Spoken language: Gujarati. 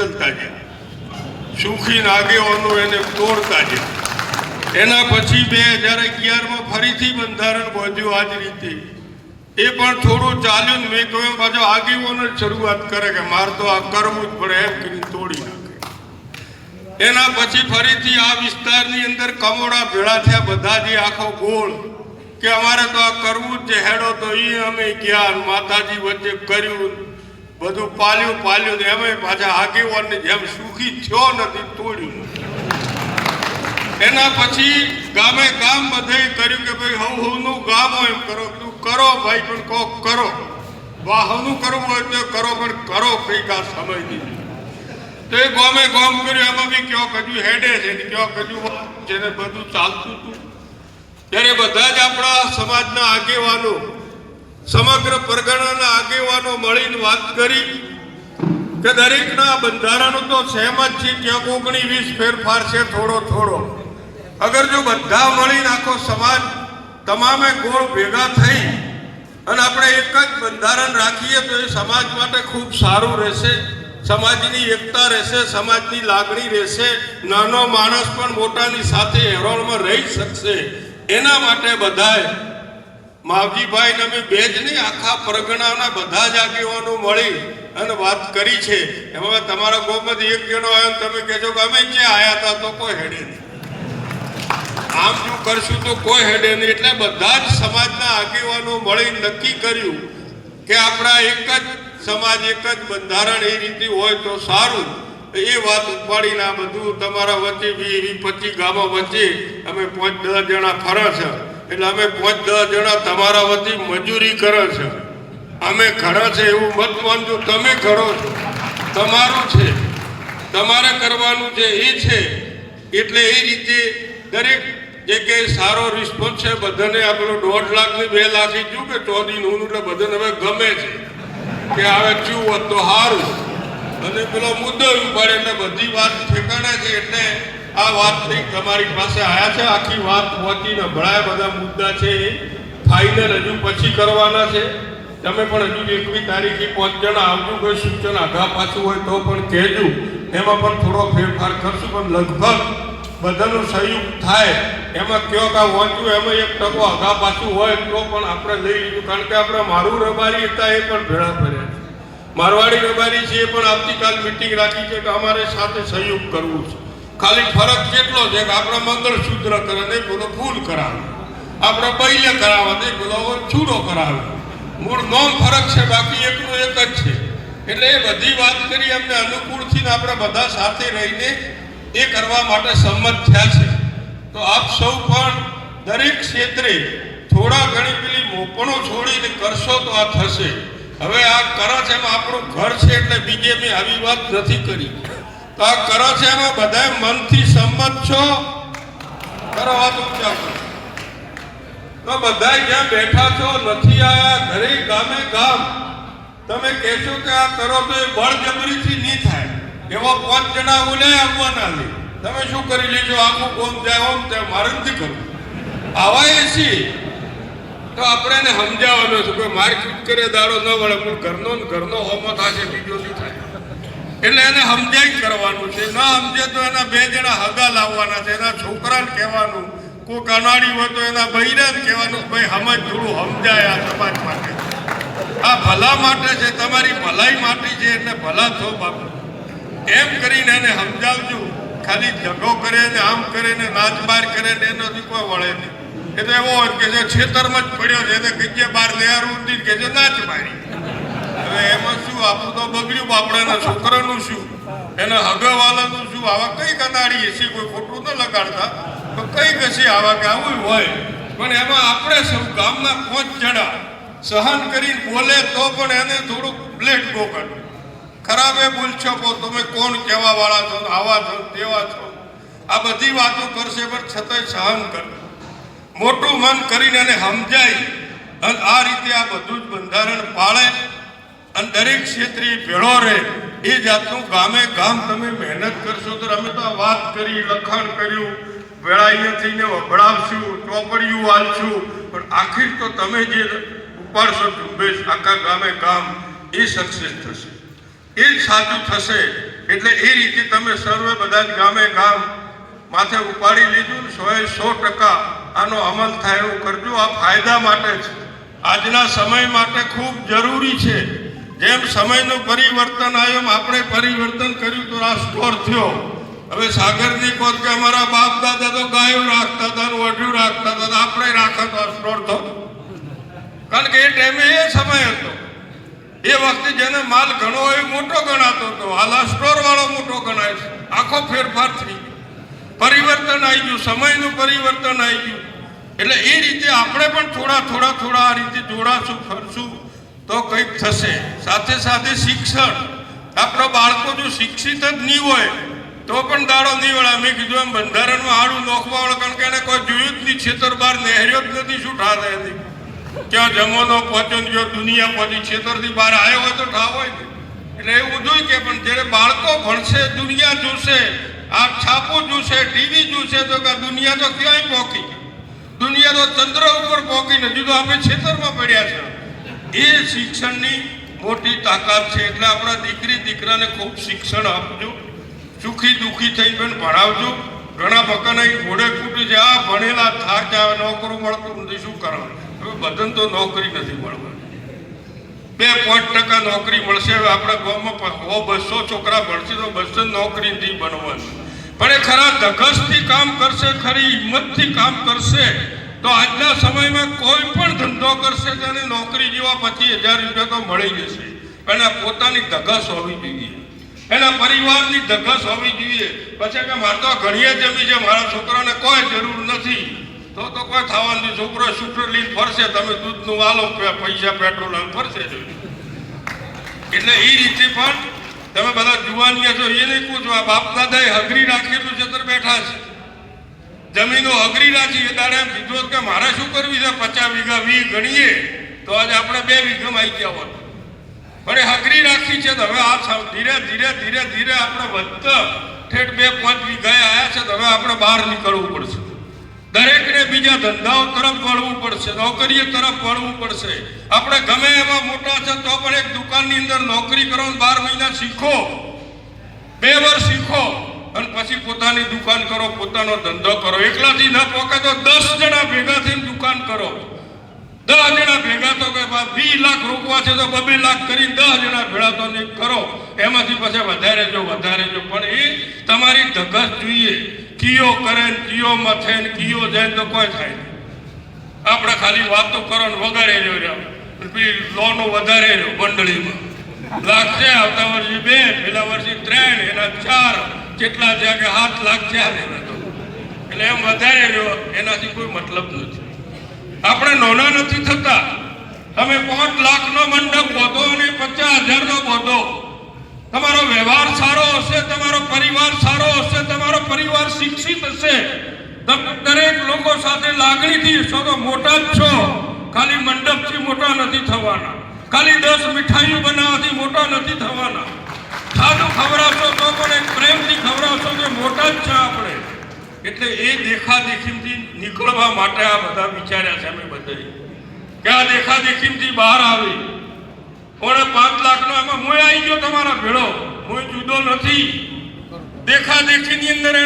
બદલતા ગયા. સુખી નાગેવાનો એને તોડતા ગયા. એના પછી બે હજાર અગિયારમાં ફરીથી બંધારણ બોધ્યું આ જ રીતે. એ પણ થોડું ચાલ્યું ને મેં કહ્યું પાછો આગેવાનો શરૂઆત કરે કે મારે તો આ કરવું જ પડે, એમ કરીને તોડી નાખે. એના પછી ફરીથી આ વિસ્તારની અંદર કમોડા ભેળા થયા બધા જે આખો ગોળ કે અમારે તો આ કરવું જ છે, હેડો તો એ અમે ગયા માતાજી વચ્ચે કર્યું બધું પાલ્યું પાલ્યું ને એમાં પાછા આગેવાનની જેમ સુખી થયો નથી, તોડ્યું. એના પછી ગામે ગામ બધે કર્યું કે ભાઈ હવ હવનું ગામ હોય એમ કરો. કીધું, કરો ભાઈ, પણ કોક કરો. વાહનું કરવું હોય તો કરો, પણ કરો કંઈક આ સમય દીધી તો એ ગામે ગામ કર્યું, એમાં બી કયો કજુ હેડે છે ને કયો કજુ છે ને બધું ચાલતું હતું. ત્યારે બધા જ આપણા સમાજના આગેવાનો સમગ્ર પરગણાના આગેવાનો મળીને વાત કરી કે દરેકના બંધારણો તો સહેમ જ છે ક્યાંક ઓગણી વીસ ફેરફાર છે થોડો થોડો. અગર જો બધા મળીને આખો સમાજ તમામે ગોળ ભેગા થઈ અને આપણે એક જ બંધારણ રાખીએ તો એ સમાજ માટે ખૂબ સારું રહેશે. સમાજની એકતા રહેશે, સમાજની લાગણી રહેશે. નાનો માણસ પણ મોટાની સાથે હેરોળમાં રહી શકશે. એના માટે બધાએ માવજીભાઈ અમે બે જ નહીં આખા પરગણાના બધા જ આગેવાનો મળી અને વાત કરી છે. એમાં તમારા ગોમાંથી એક જણો આવ્યો તમે કહેજો કે અમે જે આવ્યા હતા તો કોઈ હેડે નહીં. આમ જો કરશું તો કોઈ હેડે નહીં. એટલે બધા જ સમાજના આગેવાનો મળી નક્કી કર્યું કે આપણા એક જ સમાજ, એક જ બંધારણ એ રીતે હોય તો સારું. એ વાત ઉપાડીને આ બધું તમારા વચ્ચે વી વી પચીસ ગામો વચ્ચે અમે પાંચ દસ જણા ફરા છે. એટલે અમે પાંચ દસ જણા તમારા વચ્ચે મજૂરી કરે છે. અમે ઘણા છે એવું મત માનજો. તમે કરો છો. તમારું છે. તમારે કરવાનું છે એ છે, એટલે એ રીતે દરેક જગ્યાએ સારો રિસ્પોન્સ છે. બધાને આપણો દોઢ લાખ ને બે લાખ થયું કે ચોથી નું એટલે બધાને હવે ગમે છે કે હવે ચૂ હોત તો સારું અને પેલો મુદ્દો ઉપાડે એટલે બધી વાત ઠેકાણે છે, એટલે આ વાત થઈ તમારી પાસે આયા છે. આખી વાત પહોંચીને ભણાય બધા મુદ્દા છે. એ ફાઇનલ હજુ પછી કરવાના છે. તમે પણ હજુ એકવી તારીખે પાંચ જણા આવજો, કોઈ સૂચન આઘા પાછું હોય તો પણ કહેજો. એમાં પણ થોડો ફેરફાર કરશું, પણ લગભગ બધાનું સહયોગ થાય. એમાં કયો કા વાંચ્યું એમાં એક ટકો આઘા પાછું હોય તો પણ આપણે લઈ લીધું. કારણ કે આપણે મારું રબારી હતા એ પણ ભેળા પડ્યા મારવાડી રબારી છે એ પણ આવતીકાલ મિટિંગ રાખી છે કે અમારે સાથે સહયોગ કરવું છે. ખાલી ફરક કેટલો છે કે આપણે મંગળસૂત્ર કરે નહીં, બોલો ફૂલ કરાવે. આપણે બૈલે કરાવે નહીં, બોલો છૂડો કરાવે. મૂળ નોમ ફરક છે, બાકી એકનું એક જ છે. એટલે એ બધી વાત કરી અમને અનુકૂળથી આપણે બધા સાથે રહીને એ કરવા માટે સંમત થયા છે. તો આપ સૌ પણ દરેક ક્ષેત્રે થોડા ઘણી પેલી મોપણો છોડીને કરશો તો આ થશે. હવે આ કરજ એમાં આપણું ઘર છે એટલે બીજે મેં આવી વાત નથી કરી. આ છે એમાં બધા મનથી સંમત છો? કરો વાત ઊંચા કરો. તો બધા જ્યાં બેઠા છો, નથી આવ્યા ઘરે ગામે ગામ, તમે કહેશો કે આ કરો તો એ બળજબરીથી નહીં થાય. એવા પાંચ જણા બોલે આવવાના નહીં તમે શું કરી લેજો, આખું કોમ જાય ઓમ ત્યાં મારે નથી કરવું. આવા એ છીએ. તો આપણે એને સમજાવવાનો છે કોઈ મારકીટ કરે, દાડો ન વળે, પણ ઘરનો ઘરનો હોમો થશે, બીજો શું થાય? એટલે એને સમજાઈ કરવાનું છે. ના સમજે તો એના બે જણા હગા લાવવાના છે. એના છોકરાને કહેવાનું કોઈ કનાડી હોય તો એના ભાઈને જ કહેવાનું, ભાઈ સમજ થોડું સમજાય આ સમાજ માટે. આ ભલા માટે છે, તમારી ભલાઈ માટે છે, એટલે ભલા થો બાપુ. એમ કરીને એને સમજાવજો. ખાલી ઝઘડો કરે ને આમ કરે ને નાચ બાર કરે ને એનો કોઈ વળે નહીં. એ તો એવો કે જે છેતરમાં જ પડ્યો છે. એને કહીએ, બાર લેવાનું કે છે નાચ મારી. હવે એમાં શું, આપણું તો બગડ્યું બાપડાના છોકરાનું શું? એના હગવાલાનું શું? આવા કઈ કનાડીએ છીએ કોઈ ખોટું ન લગાડતા. તો કઈ કશે આવા કે આવું હોય. પણ એમાં આપણે સૌ ગામના પાંચ જણા સહન કરી બોલે તો પણ એને થોડુંક ગો કરવું ખરાબ એ ભૂલ પો તમે કોણ કહેવા વાળા છો? આવા છો, તેવા છો. આ બધી વાતો કરશે, પણ છતાંય સહન કર. મોટું મન કરીને એને સમજાય. અને આ રીતે આ બધું જ બંધારણ પાળે. અને દરેક ક્ષેત્રે ભેળો રહે. એ જાતનું ગામે ગામ તમે મહેનત કરશો તો અમે તો આ વાત કરી, લખાણ કર્યું વેળાઈએ થઈને વભડાવશું ચોપડિયું વાલશું. પણ આખિર તો તમે જે ઉપાડશો ઝુંબેશ, આખા ગામે ગામ, એ સક્સેસ થશે. એ જ સાચું થશે. એટલે એ રીતે તમે સર્વે બધા જ ગામે ગામ માથે ઉપાડી લીધું સોએ સો ટકા આનો અમલ થાય એવું કરજો. આ ફાયદા માટે છે આજના સમય માટે ખૂબ જરૂરી છે. જેમ સમયનું પરિવર્તન આવ્યું આપણે પરિવર્તન કર્યું તો આ સ્ટોર થયો. હવે સાગરની કોત કે અમારા બાપ દાદા તો ગાયો રાખતા હતા વઢ્યું રાખતા હતા આપણે રાખતા તો સ્ટોર થતો કારણ કે એ ટાઈમે એ સમય હતો. એ વખતે જેને માલ ઘણો હોય મોટો ગણાતો હતો. હાલ આ સ્ટોર વાળો મોટો ગણાય છે. આખો ફેરફાર થઈ ગયો. પરિવર્તન આવી ગયું, સમયનું પરિવર્તન આવી ગયું. એટલે એ રીતે આપણે પણ થોડા થોડા થોડા આ રીતે જોડાશું, ફરશું. તો કંઈક થશે. સાથે સાથે શિક્ષણ. આપણા બાળકો જો શિક્ષિત જ નહીં હોય, તો પણ દાડો નહીં વળે. મેં કીધું એમ, બંધારણમાં હાડું નોખવા વાળો, કારણ કે એને કોઈ જોયું જ નહીં. છેતર બહાર નહેર્યો જ નથી, શું ઠા હતી ક્યાં જમવાનો પહોંચ્યો જો દુનિયા પહોંચી. છેતરથી બહાર આવ્યો હોય તો ઠાવ હોય એટલે એવું જોઈ કે, પણ જ્યારે બાળકો ભણશે, દુનિયા જોશે, આ છાપો જોશે, ટીવી જોશે, તો કે દુનિયા તો ક્યાંય પહોંચી દુનિયા તો ચંદ્ર ઉપર પહોંચી નથી તો આપણે છેતરમાં પડ્યા છે. એ શિક્ષણની મોટી તાકાત છે એટલે આપણા દીકરી, દીકરાને ખૂબ શિક્ષણ આપજો. સુખી, દુઃખી થઈ પણ ભણાવજો. ઘણા અહીં ઘોડે કૂટી છે, આ ભણેલા થાક આવે નોકરું મળતું નથી, શું કરવાનું? હવે બધાને તો નોકરી નથી મળવાની. બે પોઈન્ટ ટકા નોકરી મળશે, હવે આપણા ગામમાં સો, બસો છોકરા ભણશે તો બસો નોકરી નથી બનવાની. પણ એ ખરા ધગસથી કામ કરશે, ખરી હિંમતથી કામ કરશે તો આજના સમયમાં કોઈ પણ ધંધો કરશે તેને નોકરી જેવા પચીસ હજાર રૂપિયા તો મળી જશે. પણ પોતાની ધગસ હોવી જોઈએ. એના પરિવારની ધગસ હોવી જોઈએ. પછી કે મારે તો ઘણીએ જમી છે મારા છોકરાને કોઈ જરૂર નથી. તો તો કોઈ થવાનું છોકરો શૂટર લઈને ફરશે. તમે દૂધનું વાલો પૈસા પેટ્રોલ ફરશે. એટલે એ રીતે પણ તમે બધા જુવાનિયા છો એ નહીં પૂછવા બાપ દાદાએ હગરી રાખેલું છે તો બેઠા છે. જમીનો અઘરી રાખી એ દાડે એમ કે મારે શું કરવી છે? પચાસ વીઘા વી ગણીએ, તો આજે આપણે બે વીઘામાં આવી ગયા હોત. પણ એ અઘરી રાખી છે, તો હવે આ ધીરે ધીરે ધીરે ધીરે આપણે વધતા ઠેઠ બે પાંચ વીઘાએ આવ્યા છે, તો હવે આપણે બહાર નીકળવું પડશે. દરેકને બીજા ધંધાઓ તરફ વળવું પડશે નોકરીઓ તરફ વળવું પડશે. આપણે ગમે એવા મોટા છે, તો પણ એક દુકાનની અંદર નોકરી કરો બાર મહિના શીખો. બે વર્ષ શીખો. અને પછી પોતાની દુકાન કરો, પોતાનો ધંધો કરો. એકલાથી ન પોકે તો દસ જણા ભેગા થઈને દુકાન કરો. દસ જણા ભેગા તો કે વીસ લાખ રોકવા છે તો બબે લાખ કરી દસ જણા ભેળા તો નહીં કરો. એમાંથી પછી વધારે જો વધારે જો. પણ એ તમારી ધગસ જોઈએ. કિયો કરે ને કિયો મથે ને કિયો જાય તો કોઈ થાય આપણે ખાલી વાતો કરો ને વગાડે જો પછી લોનો વધારે રહ્યો મંડળીમાં. લાખ છે આવતા વર્ષે બે, પેલા વર્ષે ત્રણ, એના ચાર. કેટલા છે કે આઠ લાખ ને એના તો. એટલે એમ વધારે રહ્યો, એનાથી કોઈ મતલબ નથી. આપણે નોના નથી થતા. તમે પાંચ લાખનો મંડપ બોધો અને પચાસ હજારનો બોધો તમારો વ્યવહાર સારો હશે, તમારો પરિવાર સારો હશે, તમારો પરિવાર શિક્ષિત હશે. તમે દરેક લોકો સાથે લાગણીથી છો તો મોટા જ છો. ખાલી મંડપથી મોટા નથી થવાના. ખાલી દસ મીઠાઈઓ બનાવવાથી મોટા નથી થવાના. સાદું ખવડાવશો તો પણ એક પ્રેમથી ખવડાવશો કે મોટા જ છે આપણે. એટલે એ દેખાદેખીમથી નીકળવા માટે આ બધા વિચાર્યા છે અમે બધાએ કે આ દેખાદેખીમથી બહાર આવી. કોણે પાંચ લાખનો એમાં હું આવી ગયો તમારા ભેળો. હું જુદો નથી. દેખાદેખીની અંદર